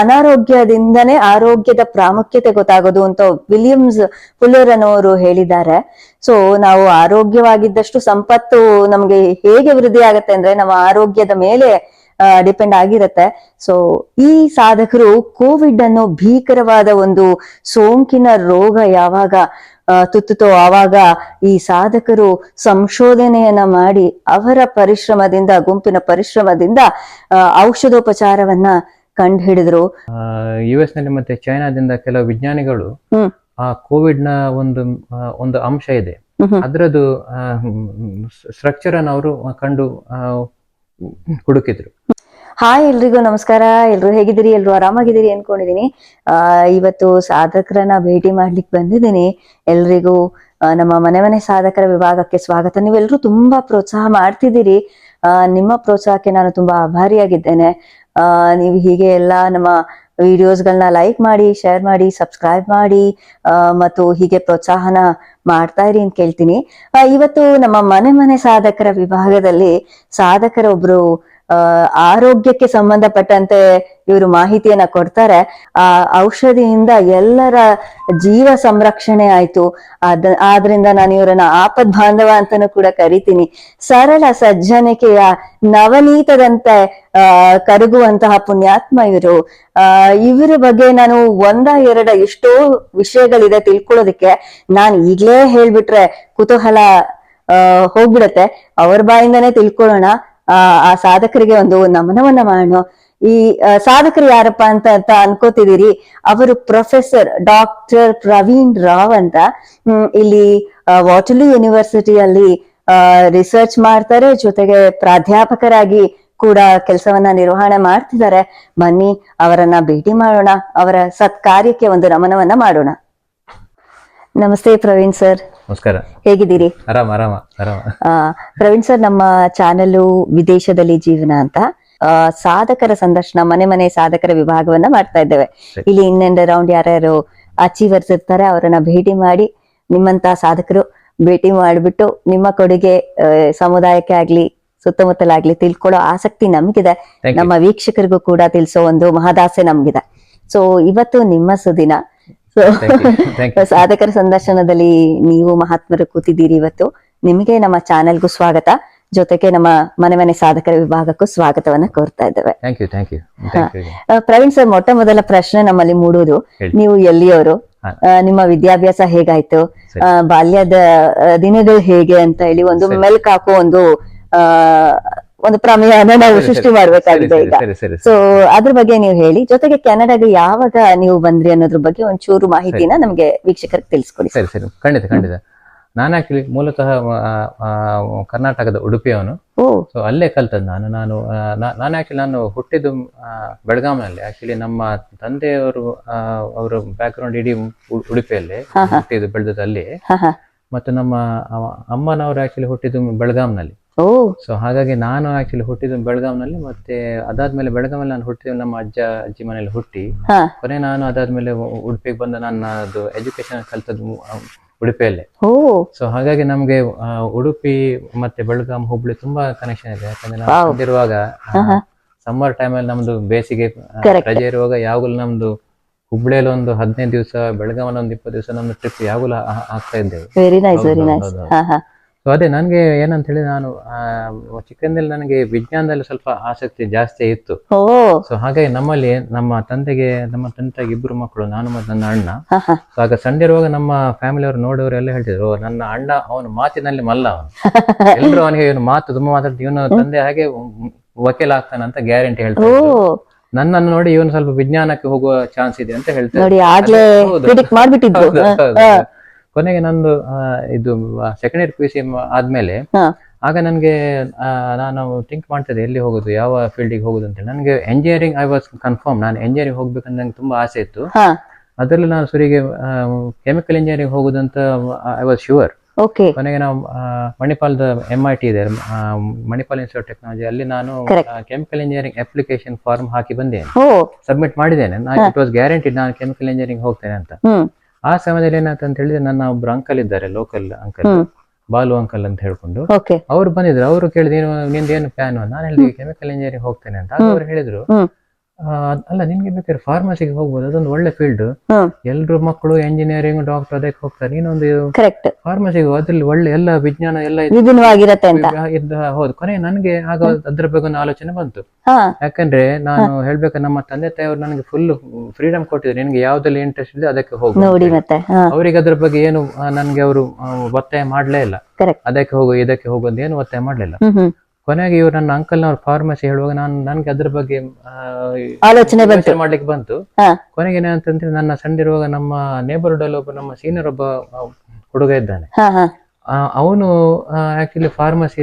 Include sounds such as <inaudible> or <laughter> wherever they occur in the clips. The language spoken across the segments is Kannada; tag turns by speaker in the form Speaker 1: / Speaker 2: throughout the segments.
Speaker 1: ಅನಾರೋಗ್ಯದಿಂದನೇ ಆರೋಗ್ಯದ ಪ್ರಾಮುಖ್ಯತೆ ಗೊತ್ತಾಗೋದು ಅಂತ ವಿಲಿಯಮ್ಸ್ ಫುಲ್ಲರ್ ಅನ್ನೋರು ಹೇಳಿದ್ದಾರೆ. ಸೊ ನಾವು ಆರೋಗ್ಯವಾಗಿದ್ದಷ್ಟು ಸಂಪತ್ತು ನಮ್ಗೆ ಹೇಗೆ ವೃದ್ಧಿ ಆಗತ್ತೆ ಅಂದ್ರೆ ನಮ್ಮ ಆರೋಗ್ಯದ ಮೇಲೆ ಡಿಪೆಂಡ್ ಆಗಿರುತ್ತೆ. ಸೊ ಈ ಸಾಧಕರು ಕೋವಿಡ್ ಅನ್ನೋ ಭೀಕರವಾದ ಒಂದು ಸೋಂಕಿನ ರೋಗ ಯಾವಾಗ ತುತ್ತುತ್ತೋ ಆವಾಗ ಈ ಸಾಧಕರು ಸಂಶೋಧನೆಯನ್ನ ಮಾಡಿ ಅವರ ಪರಿಶ್ರಮದಿಂದ, ಗುಂಪಿನ ಪರಿಶ್ರಮದಿಂದ ಔಷಧೋಪಚಾರವನ್ನ ಕಂಡು ಹಿಡಿದ್ರು.
Speaker 2: ಯು ಎಸ್ನಲ್ಲಿ ಮತ್ತೆ ಚೈನಾದಿಂದ ಕೆಲವು ವಿಜ್ಞಾನಿಗಳು ಆ ಕೋವಿಡ್ನ ಒಂದು ಒಂದು ಅಂಶ ಇದೆ. ಅದರದ್ದು ಸ್ಟ್ರಕ್ಚರ್ ಅನ್ನು ಅವರು ಕಂಡು ಹುಡುಕಿದ್ರು.
Speaker 1: ಹಾಯ್ ಎಲ್ರಿಗೂ ನಮಸ್ಕಾರ. ಎಲ್ರು ಹೇಗಿದ್ದೀರಿ? ಎಲ್ರು ಆರಾಮಾಗಿದ್ದೀರಿ ಅನ್ಕೊಂಡಿದೀನಿ. ಆ ಇವತ್ತು ಸಾಧಕರನ್ನ ಭೇಟಿ ಮಾಡ್ಲಿಕ್ಕೆ ಬಂದಿದ್ದೀನಿ. ಎಲ್ರಿಗೂ ನಮ್ಮ ಮನೆ ಮನೆ ಸಾಧಕರ ವಿಭಾಗಕ್ಕೆ ಸ್ವಾಗತ. ನೀವೆಲ್ಲರೂ ತುಂಬಾ ಪ್ರೋತ್ಸಾಹ ಮಾಡ್ತಿದ್ದೀರಿ. ನಿಮ್ಮ ಪ್ರೋತ್ಸಾಹಕ್ಕೆ ನಾನು ತುಂಬಾ ಆಭಾರಿಯಾಗಿದ್ದೇನೆ. ನೀವು ಹೀಗೆ ಎಲ್ಲ ನಮ್ಮ ವಿಡಿಯೋಸ್ಗಳನ್ನ ಲೈಕ್ ಮಾಡಿ ಶೇರ್ ಮಾಡಿ ಸಬ್ಸ್ಕ್ರೈಬ್ ಮಾಡಿ ಮತ್ತು ಹೀಗೆ ಪ್ರೋತ್ಸಾಹನ ಮಾಡ್ತಾ ಇರಿ ಅಂತ ಕೇಳ್ತೀನಿ. ಇವತ್ತು ನಮ್ಮ ಮನೆ ಮನೆ ಸಾಧಕರ ವಿಭಾಗದಲ್ಲಿ ಸಾಧಕರೊಬ್ರು ಆರೋಗ್ಯಕ್ಕೆ ಸಂಬಂಧಪಟ್ಟಂತೆ ಇವರು ಮಾಹಿತಿಯನ್ನ ಕೊಡ್ತಾರೆ. ಆ, ಔಷಧಿಯಿಂದ ಎಲ್ಲರ ಜೀವ ಸಂರಕ್ಷಣೆ ಆಯ್ತು. ಅದ, ಆದ್ರಿಂದ ನಾನು ಇವರನ್ನ ಆಪದ್ ಬಾಂಧವ ಅಂತಾನೂ ಕೂಡ ಕರಿತೀನಿ. ಸರಳ ಸಜ್ಜನಿಕೆಯ ನವನೀತದಂತೆ ಆ, ಕರಗುವಂತಹ ಪುಣ್ಯಾತ್ಮ ಇವರು. ಆ, ಇವರ ಬಗ್ಗೆ ನಾನು ಒಂದ ಎರಡ ಎಷ್ಟೋ ವಿಷಯಗಳಿದೆ ತಿಳ್ಕೊಳ್ಳೋದಕ್ಕೆ ನಾನ್ ಈಗ್ಲೇ ಹೇಳ್ಬಿಟ್ರೆ ಕುತೂಹಲ, ಆ, ಹೋಗ್ಬಿಡತ್ತೆ. ಅವ್ರ ಬಾಯಿಂದಾನೇ ತಿಳ್ಕೊಳ್ಳೋಣ. ಆ ಆ ಸಾಧಕರಿಗೆ ಒಂದು ನಮನವನ್ನ ಮಾಡೋಣ. ಈ ಸಾಧಕರು ಯಾರಪ್ಪ ಅಂತ ಅಂತ ಅನ್ಕೋತಿದ್ದೀರಿ ಅವರು ಪ್ರೊಫೆಸರ್ ಡಾಕ್ಟರ್ ಪ್ರವೀಣ್ ರಾವ್ ಅಂತ. ಇಲ್ಲಿ ವಾಟರ್ಲೂ ಯೂನಿವರ್ಸಿಟಿಯಲ್ಲಿ ರಿಸರ್ಚ್ ಮಾಡ್ತಾರೆ. ಜೊತೆಗೆ ಪ್ರಾಧ್ಯಾಪಕರಾಗಿ ಕೂಡ ಕೆಲಸವನ್ನ ನಿರ್ವಹಣೆ ಮಾಡ್ತಿದ್ದಾರೆ ಬನ್ನಿ ಅವರನ್ನ ಭೇಟಿ ಮಾಡೋಣ. ಅವರ ಸತ್ಕಾರ್ಯಕ್ಕೆ ಒಂದು ನಮನವನ್ನ ಮಾಡೋಣ. ನಮಸ್ತೆ ಪ್ರವೀಣ್ ಸರ್.
Speaker 2: ನಮಸ್ಕಾರ.
Speaker 1: ಹೇಗಿದ್ದೀರಿ?
Speaker 2: ಆರಾಮ ಆರಾಮ ಆರಾಮ.
Speaker 1: ಆ, ಪ್ರವೀಣ್ ಸರ್ ನಮ್ಮ ಚಾನೆಲ್ ವಿದೇಶದಲ್ಲಿ ಜೀವನ ಅಂತ. ಸಾಧಕರ ಸಂದರ್ಶನ ಮನೆ ಮನೆ ಸಾಧಕರ ವಿಭಾಗವನ್ನ ಮಾಡ್ತಾ ಇದ್ದೇವೆ. ಇಲ್ಲಿ ಇನ್ನೆಂಡ್ ರೌಂಡ್ ಯಾರ್ಯಾರು ಅಚೀವರ್ಸ್ ಇರ್ತಾರೆ ಅವರನ್ನ ಭೇಟಿ ಮಾಡಿ ನಿಮ್ಮಂತ ಸಾಧಕರು ಭೇಟಿ ಮಾಡಿಬಿಟ್ಟು ನಿಮ್ಮ ಕೊಡುಗೆ ಸಮುದಾಯಕ್ಕೆ ಆಗ್ಲಿ ಸುತ್ತಮುತ್ತಲಾಗ್ಲಿ ತಿಳ್ಕೊಳ್ಳೋ ಆಸಕ್ತಿ ನಮಗಿದೆ. ನಮ್ಮ ವೀಕ್ಷಕರಿಗೂ ಕೂಡ ತಿಳಿಸೋ ಒಂದು ಮಹದಾಸೆ ನಮ್ಗಿದೆ. ಸೊ ಇವತ್ತು ನಿಮ್ಮ ಸುದಿನ. ಸೊ. <laughs> ಸಾಧಕರ ಸಂದರ್ಶನದಲ್ಲಿ ನೀವು ಮಹಾತ್ಮರು ಕೂತಿದ್ದೀರಿ ಇವತ್ತು. ನಿಮಗೆ ನಮ್ಮ ಚಾನೆಲ್ಗೂ ಸ್ವಾಗತ. ಜೊತೆಗೆ ನಮ್ಮ ಮನೆ ಮನೆ ಸಾಧಕರ ವಿಭಾಗಕ್ಕೂ ಸ್ವಾಗತವನ್ನ ಕೋರ್ತಾ ಇದ್ದೇವೆ. ಪ್ರವೀಣ್ ಸರ್ ಮೊಟ್ಟ ಮೊದಲ ಪ್ರಶ್ನೆ ನಮ್ಮಲ್ಲಿ ಮೂಡುವುದು. ನೀವು ಎಲ್ಲಿಯವರು? ನಿಮ್ಮ ವಿದ್ಯಾಭ್ಯಾಸ ಹೇಗಾಯ್ತು. ಬಾಲ್ಯದ ದಿನಗಳು ಹೇಗೆ ಅಂತ ಹೇಳಿ ಒಂದು. ಮೆಲ್ಕ್ ಹಾಕೋ ಒಂದು ಆ ಒಂದು ಪ್ರಮೇಯನ ನಾವು ಸೃಷ್ಟಿ ಮಾಡ್ಬೇಕಾಗಿದೆ ಈಗ. ಸೊ ಅದ್ರ ಬಗ್ಗೆ ನೀವು ಹೇಳಿ. ಜೊತೆಗೆ ಕೆನಡಾಗೆ ಯಾವಾಗ ನೀವು ಬಂದ್ರಿ ಅನ್ನೋದ್ರ ಬಗ್ಗೆ ಒಂಚೂರು ಮಾಹಿತಿನ ನಮ್ಗೆ ವೀಕ್ಷಕರಿಗೆ ತಿಳಿಸ್ಕೊಡಿ.
Speaker 2: ಸರಿ ಸರಿ. ಖಂಡಿತ ಖಂಡಿತ. ನಾನು ಆಕ್ಚುಲಿ ಮೂಲತಃ ಕರ್ನಾಟಕದ ಉಡುಪಿಯವನು. ಸೊ ಅಲ್ಲೇ ಕಲ್ತದ್ದು ನಾನು. ನಾನು ನಾನು ಆಕ್ಚುಲಿ ನಾನು ಹುಟ್ಟಿದ್ದು ಬೆಳಗಾಂನಲ್ಲಿ. ಆಕ್ಚುಲಿ ನಮ್ಮ ತಂದೆಯವರು ಅವರ ಬ್ಯಾಕ್ಗ್ರೌಂಡ್ ಇಡೀ ಉಡುಪಿಯಲ್ಲಿ. ಹುಟ್ಟಿದ್ದು ಬೆಳೆದದ್ದು ಅಲ್ಲಿ. ಮತ್ತು ನಮ್ಮ ಅಮ್ಮನವರು ಆಕ್ಚುಲಿ ಹುಟ್ಟಿದ್ದು ಬೆಳಗಾಂನಲ್ಲಿ.
Speaker 1: ಓ.
Speaker 2: ಸೊ ಹಾಗಾಗಿ ನಾನು ಆಕ್ಚುಲಿ ಹುಟ್ಟಿದ್ದು ಬೆಳಗಾಂನಲ್ಲಿ ಮತ್ತೆ ಅದಾದ್ಮೇಲೆ ಬೆಳಗಾವಲ್ಲಿ ನಾನು ಹುಟ್ಟಿದ್ದು ನಮ್ಮ ಅಜ್ಜ ಅಜ್ಜಿ ಮನೆಯಲ್ಲಿ ಹುಟ್ಟಿ.
Speaker 1: ಹಾ.
Speaker 2: ಕೊನೆ ನಾನು ಅದಾದ್ಮೇಲೆ ಉಡುಪಿಗೆ ಬಂದ ನನ್ನ ಅದು ಎಜುಕೇಶನ್ ಕಲ್ತದ್ದು ಉಡುಪಿಯಲ್ಲೇ.
Speaker 1: ಓ.
Speaker 2: ಸೊ ಹಾಗಾಗಿ ನಮ್ಗೆ ಆ, ಉಡುಪಿ ಮತ್ತೆ ಬೆಳಗಾಂ ಹುಬ್ಳಿ ತುಂಬಾ ಕನೆಕ್ಷನ್ ಇದೆ. ಯಾಕಂದ್ರೆ ನಾವು
Speaker 1: Wow.
Speaker 2: ಬಂದಿರುವಾಗ. ಸಮ್ಮರ್ ಟೈಮಲ್ಲಿ ನಮ್ದು ಬೇಸಿಗೆ ಆ,
Speaker 1: Correct.
Speaker 2: ರಜೆ ಇರುವಾಗ ಯಾವಾಗಲೂ ನಮ್ದು ಹುಬ್ಳಿಯಲ್ಲಿ ಒಂದು ಹದಿನೈದು ದಿವಸ ಬೆಳಗಾವಲ್ಲಿ ಒಂದು ಇಪ್ಪತ್ತು ದಿವಸ ನಮ್ದು ಟ್ರಿಪ್ ಯಾವಾಗಲೂ ಆ- ಆಗ್ತಾ ಇದ್ದೇವೆ.
Speaker 1: ವೆರಿ ನೈಸ್ ವೆರಿ ನೈಸ್
Speaker 2: ಹೌದು.
Speaker 1: ಹಾ ಹಾ
Speaker 2: ಸೊ ಅದೇ ನನಗೆ ಏನಂತ ಹೇಳಿ ನಾನು ಚಿಕ್ಕಂದಲ್ಲಿ ನನಗೆ ವಿಜ್ಞಾನದಲ್ಲಿ ಸ್ವಲ್ಪ ಆಸಕ್ತಿ ಜಾಸ್ತಿ ಇತ್ತು. ಸೊ ಹಾಗಾಗಿ ನಮ್ಮಲ್ಲಿ ನಮ್ಮ ತಂದೆಗೆ ನಮ್ಮ ತಂದೆ ಇಬ್ಬರು ಮಕ್ಕಳು ನಾನು ಮತ್ತು ನನ್ನ ಅಣ್ಣ. ಸೊ ಆಗ ಸಂಡೆ ಇರುವಾಗ ನಮ್ಮ ಫ್ಯಾಮಿಲಿಯವರು ನೋಡೋರು ಎಲ್ಲ ಹೇಳ್ತಿದ್ರು ನನ್ನ ಅಣ್ಣ ಅವನು ಮಾತಿನಲ್ಲಿ ಮಲ್ಲ ಅವನು. <laughs> ಎಲ್ಲರೂ ಅವನಿಗೆ ಇವನು ಮಾತು ತುಂಬಾ ಮಾತಾಡ್ತಿ ಇವನು ತಂದೆ ಹಾಗೆ ವಕೀಲ ಆಗ್ತಾನಂತ ಗ್ಯಾರಂಟಿ ಹೇಳ್ತಾರೆ ನನ್ನನ್ನು ನೋಡಿ ಇವನು ಸ್ವಲ್ಪ ವಿಜ್ಞಾನಕ್ಕೆ ಹೋಗುವ ಚಾನ್ಸ್ ಇದೆ ಅಂತ ಹೇಳ್ತಾರೆ ಕೊನೆಗೆ ನಂದು ಆ, ಇದು ಸೆಕೆಂಡ್ ಇಯರ್ ಪಿ ಸಿ ಆದ್ಮೇಲೆ
Speaker 1: ಹಾ.
Speaker 2: ಆಗ ನನಗೆ ನಾನು ಥಿಂಕ್ ಮಾಡ್ತಿದ್ದೆ ಎಲ್ಲಿ ಹೋಗುದು ಯಾವ ಫೀಲ್ಡಿಗೆ ಹೋಗುದು ಅಂತ ನನಗೆ ಎಂಜಿನಿಯರಿಂಗ್ ಐ ವಾಸ್ ಕನ್ಫರ್ಮ್ ನಾನು ಎಂಜಿನಿಯರಿಂಗ್ ಹೋಗ್ಬೇಕಂತ ನಂಗೆ ತುಂಬಾ ಆಸೆ ಇತ್ತು.
Speaker 1: ಹಾ.
Speaker 2: ಅದರಲ್ಲಿ ನಾನು ಸುರಿಗೆ ಕೆಮಿಕಲ್ ಇಂಜಿನಿಯರಿಂಗ್ ಹೋಗುದಂತ ಐ ವಾಸ್ ಶ್ಯೂರ್
Speaker 1: ಓಕೆ
Speaker 2: ಕೊನೆಗೆ ನಾವು ಆ, ಮಣಿಪಾಲ್ದ ಎಂ ಐ ಟಿ ಇದೆ ಆ, ಮಣಿಪಾಲ್ ಇನ್ಸ್ಟಿಟ್ಯೂಟ್ ಟೆಕ್ನಾಲಜಿ ಅಲ್ಲಿ ನಾನು
Speaker 1: Correct.
Speaker 2: Chemical engineering application form ಹಾಕಿ ಬಂದೇನೆ
Speaker 1: ಓ.
Speaker 2: ಸಬ್ಮಿಟ್ ಮಾಡಿದ್ದೇನೆ. ನಾನು ಇಟ್ ವಾಸ್ ಗ್ಯಾರಂಟಿಡ್ ನಾನು ಕೆಮಿಕಲ್ ಇಂಜಿನಿಯರಿಂಗ್ ಹೋಗ್ತೇನೆ ಅಂತ.
Speaker 1: ಹ್ಮ್.
Speaker 2: ಆ ಸಮಯದಲ್ಲಿ ಏನಾಯ್ತು ಅಂತ ಹೇಳಿದ್ರೆ ನನ್ನ ಒಬ್ರು ಅಂಕಲ್ ಇದ್ದಾರೆ ಲೋಕಲ್ ಅಂಕಲ್. ಬಾಲು ಅಂಕಲ್ ಅಂತ ಹೇಳ್ಕೊಂಡು ಅವ್ರು ಬಂದಿದ್ರು ಅವರು ಕೇಳಿದ್ರು ನಿಂದೇನು ನಿಂದ ಏನು ಪ್ಲಾನ್ ನಾನು ಹೇಳಿದ್ವಿ ಕೆಮಿಕಲ್ ಇಂಜಿನಿಯರಿಂಗ್ ಹೋಗ್ತೇನೆ ಅಂತ. ಅವ್ರು ಹೇಳಿದ್ರು ಅಲ್ಲ ನಿನ್ಗೆ ಬೇಕಾದ್ರೆ ಫಾರ್ಮಸಿಗೆ ಹೋಗ್ಬೋದು. ಅದೊಂದು ಒಳ್ಳೆ ಫೀಲ್ಡ್ ಎಲ್ರು ಮಕ್ಕಳು ಎಂಜಿನಿಯರಿಂಗ್ ಡಾಕ್ಟರ್ ಅದಕ್ಕೆ ಹೋಗ್ತಾರೆ. ನೀನೊಂದು
Speaker 1: ಕರೆಕ್ಟ್
Speaker 2: ಫಾರ್ಮಸಿಗೆ ಅದ್ರಲ್ಲಿ ಒಳ್ಳೆ ಎಲ್ಲ ವಿಜ್ಞಾನ ಎಲ್ಲ.
Speaker 1: ವಿಭಿನ್ನವಾಗಿರತ್ತೆ ಅಂತ.
Speaker 2: ಹೌದು. ಕೊನೆ ನನಗೆ ಆಗ ಅದ್ರ ಬಗ್ಗೆ ಒಂದು ಆಲೋಚನೆ ಬಂತು. ಯಾಕಂದ್ರೆ ನಾನು ಹೇಳ್ಬೇಕು ನಮ್ಮ ತಂದೆ ತಾಯಿಯವರು ನನಗೆ ಫುಲ್ ಫ್ರೀಡಮ್ ಕೊಟ್ಟಿದ್ರು. ನಿನ್ಗೆ ಯಾವ್ದಲ್ಲಿ ಇಂಟ್ರೆಸ್ಟ್ ಇದೆ ಅದಕ್ಕೆ ಹೋಗು
Speaker 1: ನೋಡಿ ಮತ್ತೆ
Speaker 2: ಅವರಿಗೆ ಅದ್ರ ಬಗ್ಗೆ ಏನು ನನ್ಗೆ ಅವರು ಒತ್ತಾಯ ಮಾಡ್ಲೇ ಇಲ್ಲ. ಅದಕ್ಕೆ ಹೋಗು ಇದಕ್ಕೆ ಹೋಗು ಅಂತ ಏನು ಒತ್ತಾಯ ಮಾಡ್ಲಿಲ್ಲ ಕೊನೆಗೆ ಇವ್ರು ನನ್ನ ಅಂಕಲ್ನವ್ರು ಫಾರ್ಮಸಿ ಹೇಳುವಾಗ ನಾನು ನನ್ಗೆ ಅದ್ರ ಬಗ್ಗೆ
Speaker 1: ಆಲೋಚನೆ ಬಂತು.
Speaker 2: ಮಾಡ್ಲಿಕ್ಕೆ ಬಂತು. ಕೊನೆಗೆ ಏನಂತಂದ್ರೆ ನನ್ನ ಸಣ್ಣಿರುವಾಗ ನಮ್ಮ ನೇಬರ್ಹುಡ್ ಅಲ್ಲಿ ಒಬ್ಬ ನಮ್ಮ ಸೀನಿಯರ್ ಒಬ್ಬ ಹುಡುಗ ಇದ್ದಾನೆ. ಅವನು ಆಕ್ಚುಲಿ ಫಾರ್ಮಸಿ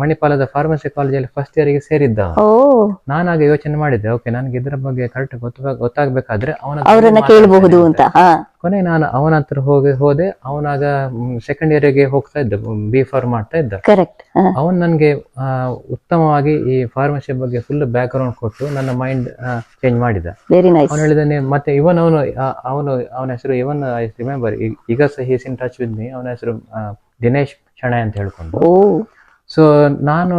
Speaker 2: ಮಣಿಪಾಲದ ಫಾರ್ಮಸಿ ಕಾಲೇಜಲ್ಲಿ ಫಸ್ಟ್ ಇಯರ್ಗೆ ಸೇರಿದ್ದ ನಾನಾಗ ಯೋಚನೆ ಮಾಡಿದ್ದೆ ಓಕೆ ನನ್ಗೆ ಇದ್ರ ಬಗ್ಗೆ ಕರೆಕ್ಟ್ ಗೊತ್ತ ಗೊತ್ತಾಗ್ಬೇಕಾದ್ರೆ ಅವನ
Speaker 1: ಕೇಳಬಹುದು ಅಂತ.
Speaker 2: ಕೊನೆ ನಾನು ಅವನ ಹತ್ರ ಹೋಗಿ ಹೋದೆ. ಅವನಾಗ ಸೆಕೆಂಡ್ ಇಯರ್ಗೆ ಹೋಗ್ತಾ ಇದ್ದ ಬಿ ಫಾರ್ಮ್ ಮಾಡ್ತಾ ಇದ್ದ.
Speaker 1: ಕರೆಕ್ಟ್
Speaker 2: ಅವನ್ ನನ್ಗೆ ಆ, ಉತ್ತಮವಾಗಿ ಈ ಫಾರ್ಮಸಿ ಬಗ್ಗೆ ಫುಲ್ ಬ್ಯಾಕ್ ಗ್ರೌಂಡ್ ಕೊಟ್ಟು ನನ್ನ ಮೈಂಡ್ ಚೇಂಜ್ ಮಾಡಿದ.
Speaker 1: ವೆರಿ ನೈಸ್
Speaker 2: ಅವನು ಹೇಳಿದಾನೆ ಮತ್ತೆ ಇವನ್ ಅವನು ಅವನು ಅವನ ಹೆಸರು ಇವನ್ ಐ ರಿಮೆಂಬರ್ ಈಗ ಸಹ he's in touch with me ಅವನ ಹೆಸರು ದಿನೇಶ್ ಶಣೆ ಅಂತ ಹೇಳ್ಕೊಂಡು. ಸೊ ನಾನು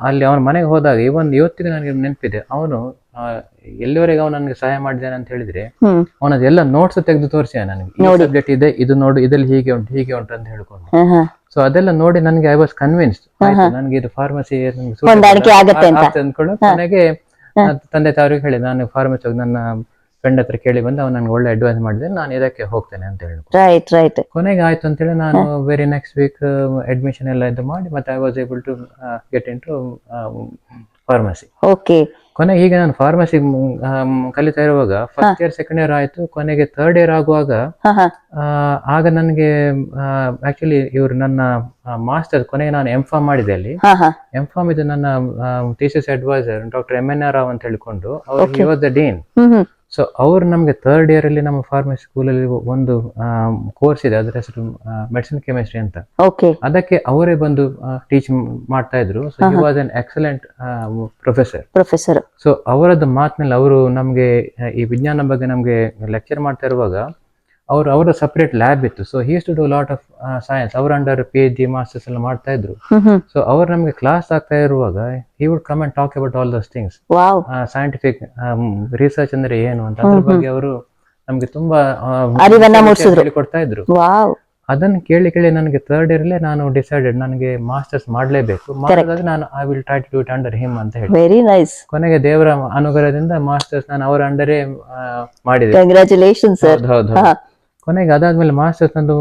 Speaker 2: ಅಲ್ಲಿ ಅವನ ಮನೆಗೆ ಹೋದಾಗ ಇವನ್ ಇವತ್ತಿಗೂ ನನಗೆ ನೆನಪಿದೆ. ಅವನು ಎಲ್ಲಿವರೆಗೆ ಅವನು ನನಗೆ ಸಹಾಯ ಮಾಡಿದ್ದಾನೆ ಅಂತ ಹೇಳಿದ್ರೆ ಅವನ ಎಲ್ಲ ನೋಟ್ಸ್ ತೆಗೆದು ತೋರಿಸಿದ ನನಗೆ. ಈ. ಸಬ್ಜೆಕ್ಟ್ ಇದೆ ಇದು ನೋಡು ಇದ್ರಲ್ಲಿ ಹೀಗೆ ಉಂಟು ಹೀಗೆ ಉಂಟು ಅಂತ ಹೇಳ್ಕೊಂಡು. ಸೊ ಅದೆಲ್ಲ ನೋಡಿ ನನಗೆ ಐ ವಾಸ್ ಕನ್ವಿನ್ಸ್ಡ್ ನನಗೆ ಇದು ಫಾರ್ಮಸಿ ನನಗೆ ತಂದೆ ತಾವ್ರಿಗೆ ಹೇಳಿ ನಾನು ಫಾರ್ಮಸಿ ಹೋಗಿ ನನ್ನ ಫ್ರೆಂಡ್ ಹತ್ರ ಕೇಳಿ ಬಂದು ಅವ್ನು ನನಗೆ ಒಳ್ಳೆ ಅಡ್ವೈಸ್ ಮಾಡಿದ್ರೆ ನಾನು ಇದಕ್ಕೆ ಹೋಗ್ತೇನೆ ಅಂತ ಹೇಳಿ
Speaker 1: ರೈಟ್ ರೈಟ್
Speaker 2: ಕೊನೆಗೆ ಆಯ್ತು ಅಂತೇಳಿ ನಾನು ವೆರಿ ನೆಕ್ಸ್ಟ್ ವೀಕ್ ಅಡ್ಮಿಷನ್ ಎಲ್ಲ ಇದು ಮಾಡಿ ಮತ್ತೆ I was able to get into pharmacy
Speaker 1: okay
Speaker 2: ಕೊನೆಗೆ ಈಗ ನಾನು ಫಾರ್ಮಸಿ ಕಲಿತಾ ಇರುವಾಗ ಫಸ್ಟ್ ಇಯರ್ ಸೆಕೆಂಡ್ ಇಯರ್ ಆಯ್ತು. ಕೊನೆಗೆ ಥರ್ಡ್ ಇಯರ್ ಆಗುವಾಗ ಆಗ ನನಗೆ ಆಕ್ಚುಲಿ ಇವರು ನನ್ನ ಮಾಸ್ಟರ್ ಕೊನೆಗೆ ನಾನು ಎಂ ಫಾರ್ಮ್ ಮಾಡಿದೆ ಅಲ್ಲಿ. ಎಂ ಫಾರ್ಮ್ ಇದು ನನ್ನ thesis advisor doctor M N R Rao ಅಂತ ಹೇಳಿಕೊಂಡು ಅವರು ವಾಸ್ ದ ಡೀನ್ ಸೊ ಅವರು ನಮಗೆ ಥರ್ಡ್ ಇಯರ್ ಅಲ್ಲಿ ನಮ್ಮ ಫಾರ್ಮಸಿ ಸ್ಕೂಲಲ್ಲಿ ಒಂದು ಕೋರ್ಸ್ ಇದೆ. ಅದರ ಹೆಸರು ಮೆಡಿಸಿನ್ ಕೆಮಿಸ್ಟ್ರಿ ಅಂತ.
Speaker 1: ಓಕೆ
Speaker 2: ಅದಕ್ಕೆ ಅವರೇ ಬಂದು ಟೀಚ್ ಮಾಡ್ತಾ ಇದ್ರು. So he was an excellent professor
Speaker 1: professor
Speaker 2: so ಅವರದ್ದು ಮಾತಿನಲ್ಲಿ ಅವರು ನಮಗೆ ಈ ವಿಜ್ಞಾನ ಬಗ್ಗೆ ನಮಗೆ ಲೆಕ್ಚರ್ ಮಾಡ್ತಾ ಇರುವಾಗ ಅವರು ಅವರ ಸಪರೇಟ್ ಲ್ಯಾಬ್ ಇತ್ತು. So he's to do lot of science ಅವ್ರ under P H D masters ಎಲ್ಲ ಮಾಡ್ತಾ ಇದ್ರು. ಸೊ ಅವ್ರು ನಮಗೆ ಕ್ಲಾಸ್ ಆಗ್ತಾ ಇರುವಾಗ he would come and talk about all those things scientific research ಅಂದ್ರೆ ಏನು ಅಂತ. ಅದ್ರ ಬಗ್ಗೆ ಅವರು ನಮ್ಗೆ ತುಂಬಾ ಕೊಡ್ತಾ ಇದ್ರು. ಅದನ್ನ ಕೇಳಿ ಕೇಳಿ ನನಗೆ ಥರ್ಡ್ ಇಯರ್ ಅಲ್ಲೇ ನಾನು ಡಿಸೈಡೆಡ್ ನನಗೆ ಮಾಸ್ಟರ್ಸ್ ಮಾಡಲೇಬೇಕು. ನಾನು I will try to do it under him ಅಂತ ಹೇಳಿ.
Speaker 1: ವೆರಿ ನೈಸ್
Speaker 2: ಕೊನೆಗೆ ದೇವರ ಅನುಗ್ರಹದಿಂದ ಮಾಸ್ಟರ್ಸ್ ನಾನು ಅವರ ಅಂಡರೇ ಮಾಡಿದೆ.
Speaker 1: ಕಂಗ್ರಾಚುಲೇಷನ್ ಸರ್
Speaker 2: ಹೌದು ಹೌದು. ಕೊನೆಗೆ ಅದಾದ್ಮೇಲೆ ಮಾಸ್ಟರ್ಸ್ ನಂದು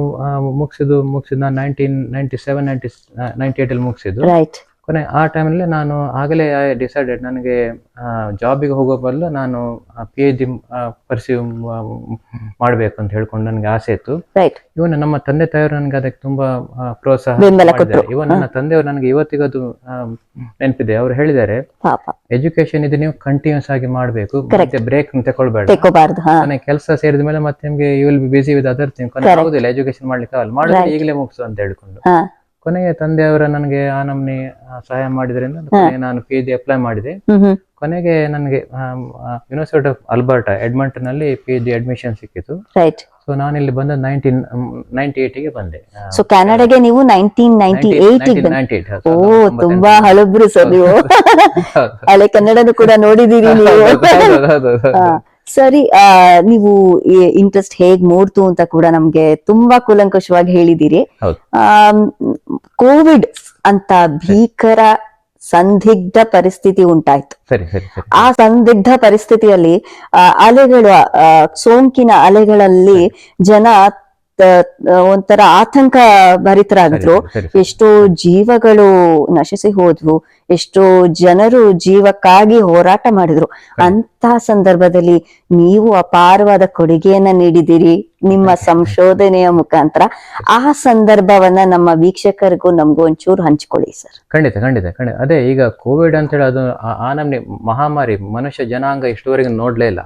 Speaker 2: ಮುಗಿಸಿದ್ದು ಮುಗಿಸಿದ್ದು ನಾನು nineteen ninety seven ninety ninety ಅಲ್ಲಿ ಮುಗಿಸಿದ್ದು.
Speaker 1: ರೈಟ್
Speaker 2: ಕೊನೆ ಆ ಟೈಮಲ್ಲಿ ನಾನು ಆಗಲೇ ಡಿಸೈಡೆಡ್ ನನಗೆ ಜಾಬಿಗೆ ಹೋಗೋ ಬದಲು ನಾನು ಪಿ ಎಚ್ ಡಿ ಪರ್ಸ್ಯೂ ಮಾಡಬೇಕು ಅಂತ ಹೇಳ್ಕೊಂಡು ನನಗೆ ಆಸೆ ಇತ್ತು. ಇವನು ನಮ್ಮ ತಂದೆ ತಾಯಿಯವರು ನನಗೆ ಅದಕ್ಕೆ ತುಂಬಾ ಪ್ರೋತ್ಸಾಹ. ಇವನ್ ನನ್ನ ತಂದೆಯವರು ನನಗೆ ಇವತ್ತಿಗೂ ಅದು ನೆನಪಿದೆ. ಅವ್ರು ಹೇಳಿದ್ದಾರೆ ಎಜುಕೇಶನ್ ಇದು ನೀವು ಕಂಟಿನ್ಯೂಸ್ ಆಗಿ ಮಾಡಬೇಕು ಮತ್ತೆ ಬ್ರೇಕ್ ತಗೊಳ್ಬೇಡ. ಕೆಲಸ ಸೇರಿದ ಮೇಲೆ ಮತ್ತೆ ನಿಮ್ಗೆ you will be busy with other thing ಆಗುದಿಲ್ಲ ಎಜುಕೇಶನ್ ಮಾಡ್ಲಿಕ್ಕೆ ಆಗಲ್ಲ. ಮಾಡಿದ್ರೆ ಈಗಲೇ ಮುಗಿಸು ಅಂತ ಹೇಳ್ಕೊಂಡು. ಕೊನೆಗೆ ತಂದೆಯವರ ನನಗೆ ಆ ನಮ್ನಿ ಸಹಾಯ ಮಾಡಿದ್ರಿಂದ ಕೊನೆಗೆ ನಾನು ಪಿ ಜಿ ಅಪ್ಲೈ ಮಾಡಿದೆ. ಕೊನೆಗೆ ನನಗೆ ಯೂನಿವರ್ಸಿಟಿ ಆಫ್ ಅಲ್ಬರ್ಟಾ ಎಡ್ಮಂಟನ್ ಅಲ್ಲಿ ಪಿ ಜಿ ಅಡ್ಮಿಷನ್ ಸಿಕ್ಕಿತು. ಸೊ ಇಲ್ಲಿ ಬಂದ ನೈನ್ಟೀನ್ ನೈನ್ಟಿ ಏಟಿಗೆ ಬಂದೆ.
Speaker 1: ಸೊ ಕೆನಡಾಗೆ ನೀವು ನೈನ್ಟೀನ್ ನೈನ್ಟಿ ಏಟ್ ಓ ತುಂಬಾ ಹಳಬ್ರು ಸರ್ ನೀವು. ಹಳೆ ಕನ್ನಡನು ಕೂಡ ನೋಡಿದೀರಿ ನೀವು. ಸರಿ ಆ, ನೀವು ಇಂಟ್ರೆಸ್ಟ್ ಹೇಗ್ ಮೂಡ್ತು ಅಂತ ಕೂಡ ನಮ್ಗೆ ತುಂಬಾ ಕೂಲಂಕಷವಾಗಿ ಹೇಳಿದಿರಿ ಕೋವಿಡ್ ಅಂತ ಭೀಕರ ಸಂದಿಗ್ಧ ಪರಿಸ್ಥಿತಿ ಉಂಟಾಯ್ತು. ಆ ಸಂದಿಗ್ಧ ಪರಿಸ್ಥಿತಿಯಲ್ಲಿ ಅಲೆಗಳ ಸೋಂಕಿನ ಅಲೆಗಳಲ್ಲಿ ಜನ ಒಂಥರ ಆತಂಕ ಭರಿತರಾಗಿದ್ರು. ಎಷ್ಟೋ ಜೀವಗಳು ನಶಿಸಿ ಹೋದ್ವು ಎಷ್ಟೋ ಜನರು ಜೀವಕ್ಕಾಗಿ ಹೋರಾಟ ಮಾಡಿದ್ರು. ಅಂತಹ ಸಂದರ್ಭದಲ್ಲಿ ನೀವು ಅಪಾರವಾದ ಕೊಡುಗೆಯನ್ನ ನೀಡಿದಿರಿ ನಿಮ್ಮ ಸಂಶೋಧನೆಯ ಮುಖಾಂತರ. ಆ ಸಂದರ್ಭವನ್ನ ನಮ್ಮ ವೀಕ್ಷಕರಿಗೂ ನಮ್ಗೂ ಒಂಚೂರು ಹಂಚಿಕೊಳ್ಳಿ ಸರ್.
Speaker 2: ಖಂಡಿತ ಖಂಡಿತ ಖಂಡಿತ. ಅದೇ ಈಗ ಕೋವಿಡ್ ಅಂತ ಹೇಳಿ ಅದು ಆ- ನಮ್ನಿ ಮಹಾಮಾರಿ ಮನುಷ್ಯ ಜನಾಂಗ ಇಷ್ಟುವರೆಗೆ ನೋಡ್ಲೇ ಇಲ್ಲ.